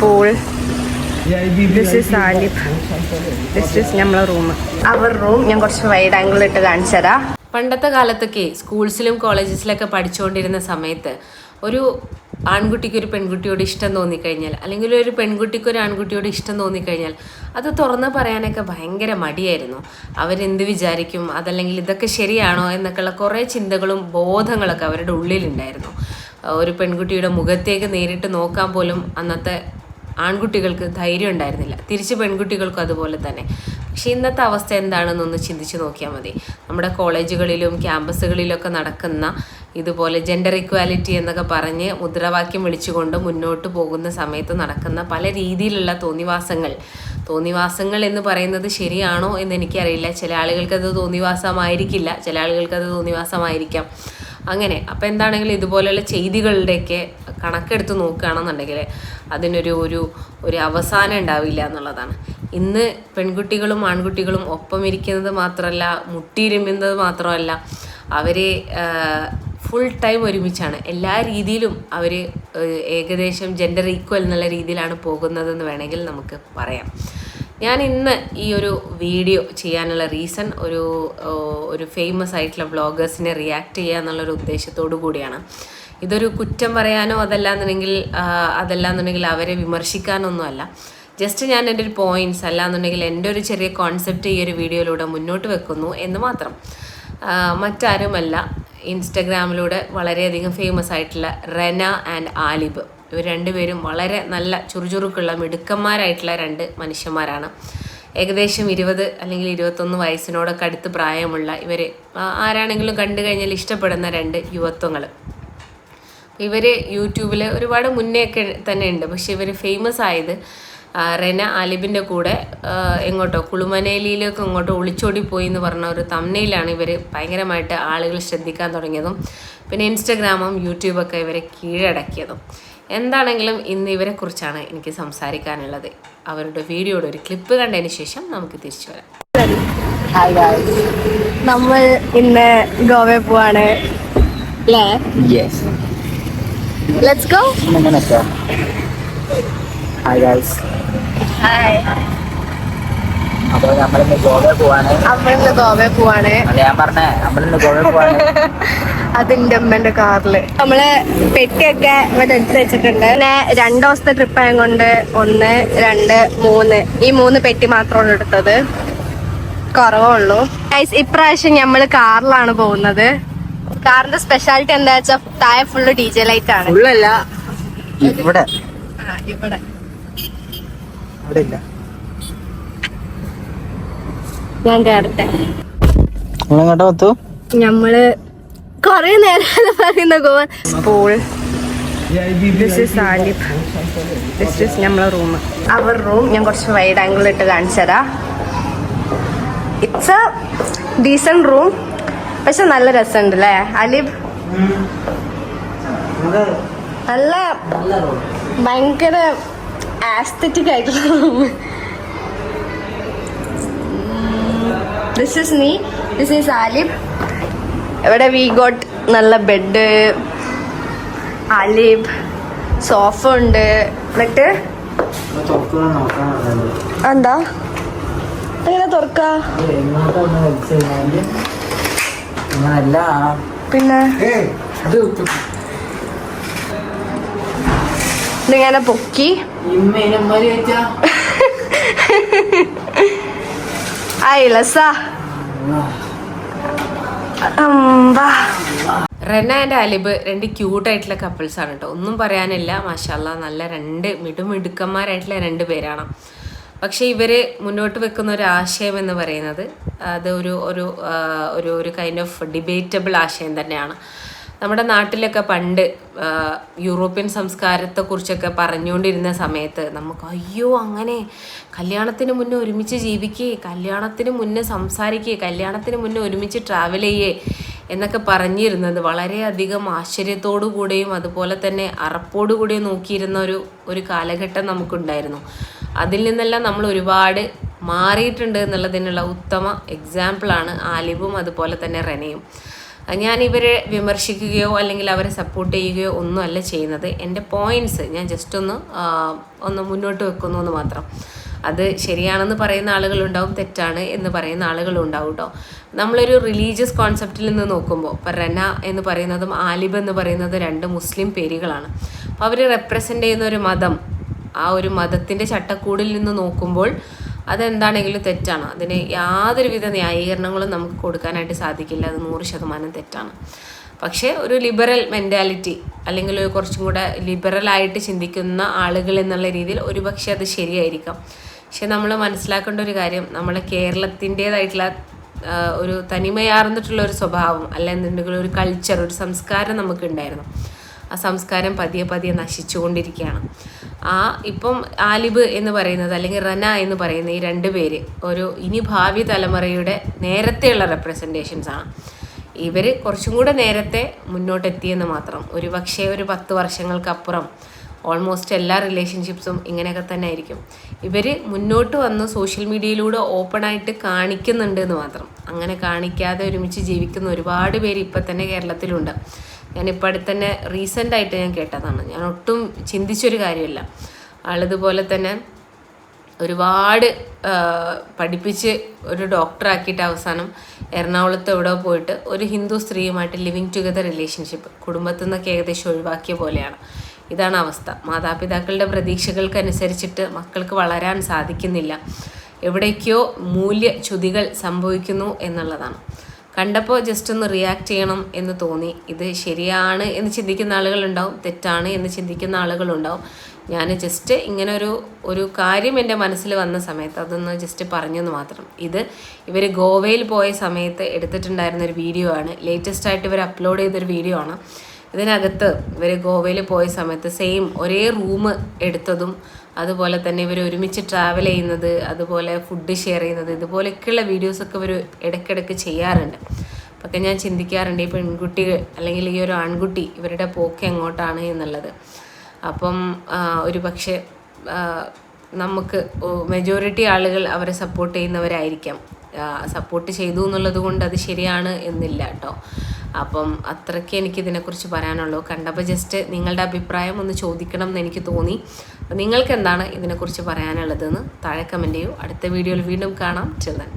Pool this is Alif this is നമ്മളെ room അവർ room ഞാൻ കുറച്ച് വൈഡ് ആംഗിൾ ഇട്ട് കാണിച്ചു തരാം. പണ്ടത്തെ കാലത്തൊക്കെ സ്കൂൾസിലും കോളേജസിലൊക്കെ പഠിച്ചുകൊണ്ടിരുന്ന സമയത്ത് ഒരു ആൺകുട്ടിക്ക് ഒരു പെൺകുട്ടിയോട് ഇഷ്ടം തോന്നിക്കഴിഞ്ഞാൽ അല്ലെങ്കിൽ ഒരു പെൺകുട്ടിക്ക് ഒരു ആൺകുട്ടിയോട് ഇഷ്ടം തോന്നിക്കഴിഞ്ഞാൽ അത് തുറന്ന് പറയാനൊക്കെ ഭയങ്കര മടിയായിരുന്നു. അവരെന്ത് വിചാരിക്കും? അതല്ലെങ്കിൽ ഇതൊക്കെ ശരിയാണോ എന്നൊക്കെയുള്ള കുറേ ചിന്തകളും ബോധങ്ങളൊക്കെ അവരുടെ ഉള്ളിലുണ്ടായിരുന്നു. ഒരു പെൺകുട്ടിയുടെ മുഖത്തേക്ക് നേരിട്ട് നോക്കാൻ പോലും അന്നത്തെ ആൺകുട്ടികൾക്ക് ധൈര്യം ഉണ്ടായിരുന്നില്ല. തിരിച്ച് പെൺകുട്ടികൾക്കും അതുപോലെ തന്നെ. പക്ഷേ ഇന്നത്തെ അവസ്ഥ എന്താണെന്നൊന്ന് ചിന്തിച്ച് നോക്കിയാൽ മതി. നമ്മുടെ കോളേജുകളിലും ക്യാമ്പസുകളിലൊക്കെ നടക്കുന്ന ഇതുപോലെ ജെൻഡർ ഇക്വാലിറ്റി എന്നൊക്കെ പറഞ്ഞ് മുദ്രാവാക്യം വിളിച്ചുകൊണ്ട് മുന്നോട്ട് പോകുന്ന സമയത്ത് നടക്കുന്ന പല രീതിയിലുള്ള തോന്നിവാസങ്ങൾ. തോന്നിവാസങ്ങൾ എന്ന് പറയുന്നത് ശരിയാണോ എന്ന് എനിക്കറിയില്ല. ചില ആളുകൾക്കത് തോന്നിവാസമായിരിക്കില്ല. ചില ആളുകൾക്കത് തോന്നിവാസമായിരിക്കാം. അങ്ങനെ. അപ്പം എന്താണെങ്കിലും ഇതുപോലെയുള്ള ചെയ്തികളുടെയൊക്കെ കണക്കെടുത്ത് നോക്കുകയാണെന്നുണ്ടെങ്കിൽ അതിനൊരു ഒരു ഒരു അവസാനം ഉണ്ടാവില്ല എന്നുള്ളതാണ്. ഇന്ന് പെൺകുട്ടികളും ആൺകുട്ടികളും ഒപ്പം ഇരിക്കുന്നത് മാത്രമല്ല മുട്ടിയിരുമ്പുന്നത് മാത്രമല്ല അവർ ഫുൾ ടൈം ഒരുമിച്ചാണ്. എല്ലാ രീതിയിലും അവർ ഏകദേശം ജെൻഡർ ഈക്വൽ എന്നുള്ള രീതിയിലാണ് പോകുന്നതെന്ന് വേണമെങ്കിൽ നമുക്ക് പറയാം. ഞാൻ ഇന്ന് ഈ ഒരു വീഡിയോ ചെയ്യാനുള്ള റീസൺ ഒരു ഒരു ഫേമസ് ആയിട്ടുള്ള വ്ളോഗേഴ്സിനെ റിയാക്ട് ചെയ്യുക എന്നുള്ളൊരു ഉദ്ദേശത്തോടു കൂടിയാണ്. ഇതൊരു കുറ്റം പറയാനോ അതല്ലാന്നുണ്ടെങ്കിൽ അതല്ലാന്നുണ്ടെങ്കിൽ അവരെ വിമർശിക്കാനൊന്നുമല്ല. ജസ്റ്റ് ഞാൻ എന്റെ ഒരു പോയിന്റ്സ് അല്ലാന്നുണ്ടെങ്കിൽ എന്റെ ഒരു ചെറിയ കോൺസെപ്റ്റ് ഈ ഒരു വീഡിയോയിലൂടെ മുന്നോട്ട് വെക്കുന്നു എന്ന് മാത്രം. മറ്റാരുമല്ല ഇൻസ്റ്റഗ്രാമിലൂടെ വളരെയധികം ഫേമസ് ആയിട്ടുള്ള റെന ആൻഡ് ആലിബ് ഇവർ രണ്ടുപേരും വളരെ നല്ല ചുറുചുറുക്കുള്ള മിടുക്കന്മാരായിട്ടുള്ള രണ്ട് മനുഷ്യന്മാരാണ്. ഏകദേശം ഇരുപത് അല്ലെങ്കിൽ ഇരുപത്തൊന്ന് വയസ്സിനോടൊക്കെ അടുത്ത് പ്രായമുള്ള ഇവർ ആരാണെങ്കിലും കണ്ടു കഴിഞ്ഞാൽ ഇഷ്ടപ്പെടുന്ന രണ്ട് യുവത്വങ്ങൾ ഇവർ യൂട്യൂബിൽ ഒരുപാട് മുന്നേ ഒക്കെ തന്നെ ഉണ്ട്. പക്ഷെ ഇവർ ഫേമസ് ആയത് റെന അലിബിന്റെ കൂടെ എങ്ങോട്ടോ കുളുമനേലിയിലേക്ക് എങ്ങോട്ടോ ഒളിച്ചോടി പോയി എന്ന് പറഞ്ഞ ഒരു തമ്മനയിലാണ് ഇവർ ഭയങ്കരമായിട്ട് ആളുകൾ ശ്രദ്ധിക്കാൻ തുടങ്ങിയതും പിന്നെ ഇൻസ്റ്റഗ്രാമും യൂട്യൂബൊക്കെ ഇവരെ കീഴടക്കിയതും. എന്താണെങ്കിലും ഇന്ന് ഇവരെ കുറിച്ചാണ് എനിക്ക് സംസാരിക്കാനുള്ളത്. അവരുടെ വീഡിയോയുടെ ഒരു ക്ലിപ്പ് കണ്ടതിന് ശേഷം നമുക്ക് തിരിച്ചു വരാം. നമ്മൾ ഇന്ന് ഗോവയിൽ പോവാണ്. അല്ലേ? Yes let's go hi guys hi നമ്മളിന്ന് പോവാണ്. നമ്മൾ പോവാണ്. ഞാൻ പറഞ്ഞേ നമ്മളിന്ന് ഗോവയിൽ പോവാണ്. അതിന്റെ അമ്മന്റെ കാറിൽ. നമ്മൾ പെട്ടിയൊക്കെ ഇവിടെ എടുത്ത് വെച്ചിട്ടുണ്ട്. പിന്നെ രണ്ടു ദിവസത്തെ ട്രിപ്പ് ആയതുകൊണ്ട് ഒന്ന് രണ്ട് മൂന്ന്. ഈ മൂന്ന് പെട്ടി മാത്രമാണ് എടുത്തത്. കുറവുള്ളൂ. ഇപ്രാവശ്യം ഞമ്മൾ കാറിലാണ് പോകുന്നത്. കാറിന്റെ സ്പെഷ്യാലിറ്റി എന്താ വെച്ചാൽ താഴെ ഫുള്ള് ഡി ജെ ലൈറ്റ് ആണ്. ഇവിടെ. ഇവിടെ. ഇവിടെ ഇല്ല. ഞാൻ കയറട്ടെ നിങ്ങളെങ്ങോട്ടാ പത്തു ഞമ്മൾ കൊറേ നേരം പറയുന്ന Goan school this is Alif this is നമ്മളെ റൂം അവർ റൂം ഞാൻ കുറച്ച് വൈഡ് ആംഗിൾ ഇട്ട് കാണിച്ചു തരാം. ഇറ്റ്സ് എ ഡീസന്റ് റൂം പക്ഷെ നല്ല രസമുണ്ട് അല്ലേ അലിബ് നല്ല ഭയങ്കര ആസ്തറ്റിക് ആയിട്ടുള്ള റൂം ദിസ് ഇസ് നീ ദിസ് ഈസ് ആലിബ് ഇവിടെ വി ഗോട്ട് നല്ല ബെഡ് ആലിബ് സോഫ ഉണ്ട്. എന്നിട്ട്? എന്താ? എങ്ങനെ തുറക്ക? പിന്നെ? ഇതിങ്ങനെ പൊക്കി. ആയില്ല സാ റെന ആൻഡ് അലിബ് രണ്ട് ക്യൂട്ടായിട്ടുള്ള കപ്പിൾസ് ആണ് കേട്ടോ ഒന്നും പറയാനില്ല. മാഷാല്ല നല്ല രണ്ട് മിടുമിടുക്കന്മാരായിട്ടുള്ള രണ്ട് പേരാണ്. പക്ഷേ ഇവർ മുന്നോട്ട് വെക്കുന്ന ഒരു ആശയം എന്ന് പറയുന്നത് അത് ഒരു ഒരു ഒരു കൈൻഡ് ഓഫ് ഡിബേറ്റബിൾ ആശയം തന്നെയാണ്. നമ്മുടെ നാട്ടിലൊക്കെ പണ്ട് യൂറോപ്യൻ സംസ്കാരത്തെക്കുറിച്ചൊക്കെ പറഞ്ഞുകൊണ്ടിരുന്ന സമയത്ത് നമുക്ക് അയ്യോ അങ്ങനെ കല്യാണത്തിന് മുന്നേ ഒരുമിച്ച് ജീവിക്കേ കല്യാണത്തിന് മുന്നേ സംസാരിക്കേ കല്യാണത്തിന് മുന്നേ ഒരുമിച്ച് ട്രാവൽ ചെയ്യേ എന്നൊക്കെ പറഞ്ഞിരുന്നത് വളരെയധികം ആശ്ചര്യത്തോടു കൂടെയും അതുപോലെ തന്നെ അറപ്പോടു കൂടെയും നോക്കിയിരുന്ന ഒരു ഒരു കാലഘട്ടം നമുക്കുണ്ടായിരുന്നു. അതിൽ നിന്നെല്ലാം നമ്മൾ ഒരുപാട് മാറിയിട്ടുണ്ട് എന്നുള്ളതിനുള്ള ഉത്തമ എക്സാമ്പിളാണ് ആലിബും അതുപോലെ തന്നെ റെനയും. ഞാൻ ഇവരെ വിമർശിക്കുകയോ അല്ലെങ്കിൽ അവരെ സപ്പോർട്ട് ചെയ്യുകയോ ഒന്നും അല്ല ചെയ്യുന്നത്. എന്റെ പോയിന്റ്സ് ഞാൻ ജസ്റ്റ് ഒന്ന് ഒന്ന് മുന്നോട്ട് വെക്കുന്നു എന്ന് മാത്രം. അത് ശരിയാണെന്ന് പറയുന്ന ആളുകളുണ്ടാവും തെറ്റാണ് എന്ന് പറയുന്ന ആളുകളുണ്ടാവും കേട്ടോ നമ്മളൊരു റിലീജിയസ് കോൺസെപ്റ്റിൽ നിന്ന് നോക്കുമ്പോൾ റന എന്ന് പറയുന്നതും ആലിബ് എന്ന് പറയുന്നത് രണ്ട് മുസ്ലിം പേരുകളാണ്. അപ്പോൾ അവർ റെപ്രസെന്റ് ചെയ്യുന്ന ഒരു മതം ആ ഒരു മതത്തിന്റെ ചട്ടക്കൂടിൽ നിന്ന് നോക്കുമ്പോൾ അതെന്താണെങ്കിലും തെറ്റാണ്. അതിന് യാതൊരുവിധ ന്യായീകരണങ്ങളും നമുക്ക് കൊടുക്കാനായിട്ട് സാധിക്കില്ല. അത് നൂറ് ശതമാനം തെറ്റാണ്. പക്ഷേ ഒരു ലിബറൽ മെന്റാലിറ്റി അല്ലെങ്കിൽ കുറച്ചും കൂടെ ലിബറലായിട്ട് ചിന്തിക്കുന്ന ആളുകൾ എന്നുള്ള രീതിയിൽ ഒരുപക്ഷെ അത് ശരിയായിരിക്കാം. പക്ഷെ നമ്മൾ മനസ്സിലാക്കേണ്ട ഒരു കാര്യം നമ്മളെ കേരളത്തിന്റേതായിട്ടുള്ള ഒരു തനിമയാർന്നിട്ടുള്ള ഒരു സ്വഭാവം അല്ലെന്നുണ്ടെങ്കിൽ ഒരു കൾച്ചർ ഒരു സംസ്കാരം നമുക്കുണ്ടായിരുന്നു. ആ സംസ്കാരം പതിയെ പതിയെ നശിച്ചുകൊണ്ടിരിക്കുകയാണ്. ആ ഇപ്പം ആലിബ് എന്ന് പറയുന്നത് അല്ലെങ്കിൽ റന എന്ന് പറയുന്ന ഈ രണ്ട് പേര് ഒരു ഇനി ഭാവി തലമുറയുടെ നേരത്തെയുള്ള റെപ്രസെന്റേഷൻസ് ആണ്. ഇവർ കുറച്ചും കൂടെ നേരത്തെ മുന്നോട്ടെത്തിയെന്ന് മാത്രം. ഒരു പക്ഷേ ഒരു പത്ത് വർഷങ്ങൾക്കപ്പുറം ഓൾമോസ്റ്റ് എല്ലാ റിലേഷൻഷിപ്സും ഇങ്ങനെയൊക്കെ തന്നെ ആയിരിക്കും. ഇവർ മുന്നോട്ട് വന്ന് സോഷ്യൽ മീഡിയയിലൂടെ ഓപ്പണായിട്ട് കാണിക്കുന്നുണ്ട് എന്ന് മാത്രം. അങ്ങനെ കാണിക്കാതെ ഒരുമിച്ച് ജീവിക്കുന്ന ഒരുപാട് പേര് ഇപ്പം തന്നെ കേരളത്തിലുണ്ട്. ഞാനിപ്പോൾ അടുത്തന്നെ റീസെന്റ് ആയിട്ട് ഞാൻ കേട്ടതാണ്. ഞാൻ ഒട്ടും ചിന്തിച്ചൊരു കാര്യമല്ല. ആളിതുപോലെ തന്നെ ഒരുപാട് പഠിപ്പിച്ച് ഒരു ഡോക്ടറാക്കിയിട്ട് അവസാനം എറണാകുളത്ത് എവിടെ പോയിട്ട് ഒരു ഹിന്ദു സ്ത്രീയുമായിട്ട് ലിവിങ് ടുഗദർ റിലേഷൻഷിപ്പ് കുടുംബത്തിൽ നിന്നൊക്കെ ഏകദേശം ഒഴിവാക്കിയ പോലെയാണ്. ഇതാണ് അവസ്ഥ. മാതാപിതാക്കളുടെ പ്രതീക്ഷകൾക്കനുസരിച്ചിട്ട് മക്കൾക്ക് വളരാൻ സാധിക്കുന്നില്ല. എവിടേക്കോ മൂല്യച്യുതികൾ സംഭവിക്കുന്നു എന്നുള്ളതാണ്. കണ്ടപ്പോൾ ജസ്റ്റ് ഒന്ന് റിയാക്ട് ചെയ്യണം എന്ന് തോന്നി. ഇത് ശരിയാണ് എന്ന് ചിന്തിക്കുന്ന ആളുകളുണ്ടാവും തെറ്റാണ് എന്ന് ചിന്തിക്കുന്ന ആളുകളുണ്ടാവും. ഞാൻ ജസ്റ്റ് ഇങ്ങനെ ഒരു ഒരു കാര്യം എന്റെ മനസ്സിൽ വന്ന സമയത്ത് അതൊന്ന് ജസ്റ്റ് പറഞ്ഞെന്ന് മാത്രം. ഇത് ഇവർ ഗോവയിൽ പോയ സമയത്ത് എടുത്തിട്ടുണ്ടായിരുന്ന ഒരു വീഡിയോ ആണ്. ലേറ്റസ്റ്റ് ആയിട്ട് ഇവർ അപ്ലോഡ് ചെയ്തൊരു വീഡിയോ ആണ്. ഇതിനകത്ത് ഇവർ ഗോവയിൽ പോയ സമയത്ത് സെയിം ഒരേ റൂം എടുത്തതും അതുപോലെ തന്നെ ഇവർ ഒരുമിച്ച് ട്രാവൽ ചെയ്യുന്നത് അതുപോലെ ഫുഡ് ഷെയർ ചെയ്യുന്നത് ഇതുപോലെയൊക്കെയുള്ള വീഡിയോസൊക്കെ ഇവർ ഇടയ്ക്കിടയ്ക്ക് ചെയ്യാറുണ്ട്. അപ്പൊക്കെ ഞാൻ ചിന്തിക്കാറുണ്ട് ഈ പെൺകുട്ടികൾ അല്ലെങ്കിൽ ഈ ഒരു ആൺകുട്ടി ഇവരുടെ പോക്ക് എങ്ങോട്ടാണ് എന്നുള്ളത്. അപ്പം ഒരു പക്ഷേ നമുക്ക് മെജോറിറ്റി ആളുകൾ അവരെ സപ്പോർട്ട് ചെയ്യുന്നവരായിരിക്കാം. സപ്പോർട്ട് ചെയ്തു എന്നുള്ളത് കൊണ്ട് അത് ശരിയാണ് എന്നില്ല കേട്ടോ അപ്പം അത്രയ്ക്ക് എനിക്കിതിനെക്കുറിച്ച് പറയാനുള്ളൂ. കണ്ടപ്പോൾ ജസ്റ്റ് നിങ്ങളുടെ അഭിപ്രായം ഒന്ന് ചോദിക്കണം എന്ന് എനിക്ക് തോന്നി. അപ്പം നിങ്ങൾക്ക് എന്താണ് ഇതിനെക്കുറിച്ച് പറയാനുള്ളതെന്ന് താഴെ കമന്റ് ചെയ്യൂ. അടുത്ത വീഡിയോയിൽ വീണ്ടും കാണാം. ചെല്ലാൻ